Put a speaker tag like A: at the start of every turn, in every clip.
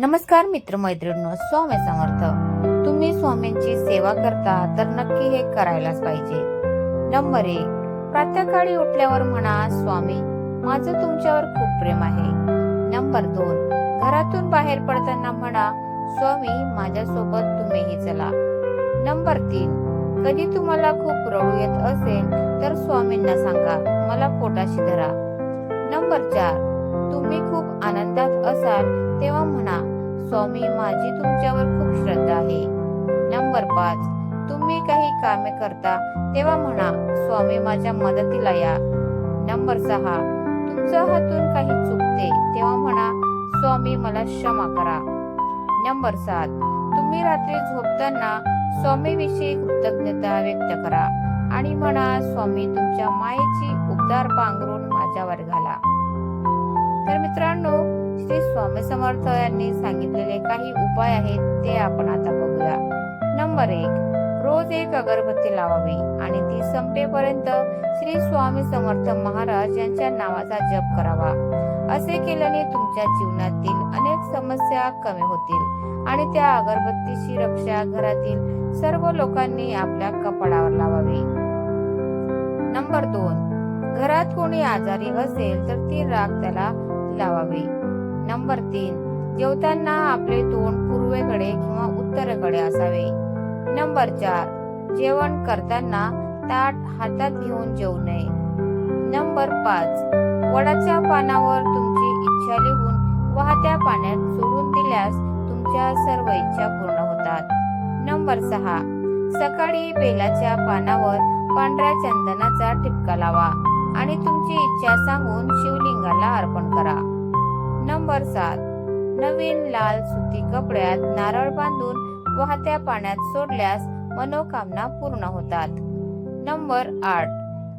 A: नमस्कार मित्रमैत्रिणींनो स्वामी समर्थ. तुम्ही स्वामींची सेवा करता तर नक्की हे करायलाच पाहिजे. नंबर एक प्रातःकाळी उठल्यावर म्हणा स्वामी माझं तुमच्यावर खूप प्रेम आहे. नंबर दोन घरातून बाहेर पडताना म्हणा स्वामी माझ्यासोबत तुम्हीही चला. नंबर तीन कधी तुम्हाला खूप रडू येत असेल तर स्वामींना सांगा मला पोटाशी धरा. नंबर चार तुम्ही खूप आनंदात असाल तेव्हा म्हणा स्वामी माझी तुमच्यावर खूप श्रद्धा आहे. नंबर पाच तुम्ही काही कामे करता तेव्हा म्हणा स्वामी माझ्या मदतीला या. नंबर सहा तुमच्या हातून काही चुकते तेव्हा म्हणा स्वामी मला क्षमा करा. नंबर सात तुम्ही रात्री झोपताना स्वामीविषयी कृतज्ञता व्यक्त करा आणि म्हणा स्वामी तुमच्या मायेची उबदार पांघरून माझ्यावर घाला. तर मित्रांनो स्वामी समर्थ यांनी सांगितलेले काही उपाय आहेत ते आपण आता बघूया. नंबर एक रोज एक अगरबत्ती लावावी आणि ती संपेपर्यंत श्री स्वामी समर्थ महाराज यांच्या नावाचा जप करावा. असे केल्याने तुमच्या जीवनातील अनेक समस्या कमी होतील आणि त्या अगरबत्तीची रक्षा घरातील सर्व लोकांनी आपल्या कपाळावर लावावी. नंबर दोन घरात कोणी आजारी असेल तर ती राग त्याला लावावी. नंबर तीन जेवताना आपले तोंड पूर्वेकडे किंवा उत्तरेकडे असावे. नंबर चार जेवण करताना ताट हातात घेऊन जेवू नये. नंबर पाच वडाच्या पानावर तुमची इच्छा लिहून वाहत्या पाण्यात सोडून दिल्यास तुमच्या सर्व इच्छा पूर्ण होतात. नंबर सहा सकाळी बेलाच्या पानावर पांढऱ्या चंदनाचा ठिपका लावा आणि तुमची इच्छा सांगून शिवलिंगाला अर्पण करा. नंबर सात. नवीन लाल सुती कपड्यात नारळ बांधून वाहत्या पाण्यात सोडल्यास मनोकामना पूर्ण होतात. नंबर आठ.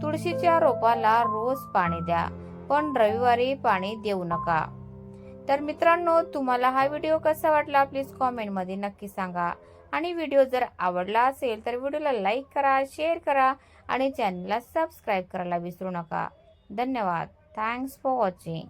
A: तुळशीच्या रोपाला रोज पाणी द्या पण रविवारी पाणी देऊ नका. तर मित्रांनो तुम्हाला हा व्हिडिओ कसा वाटला प्लीज कॉमेंटमध्ये नक्की सांगा. आणि व्हिडिओ जर आवडला असेल तर व्हिडिओला लाईक करा शेअर करा आणि चॅनलला सबस्क्राईब करायला विसरू नका. धन्यवाद. Thanks for watching.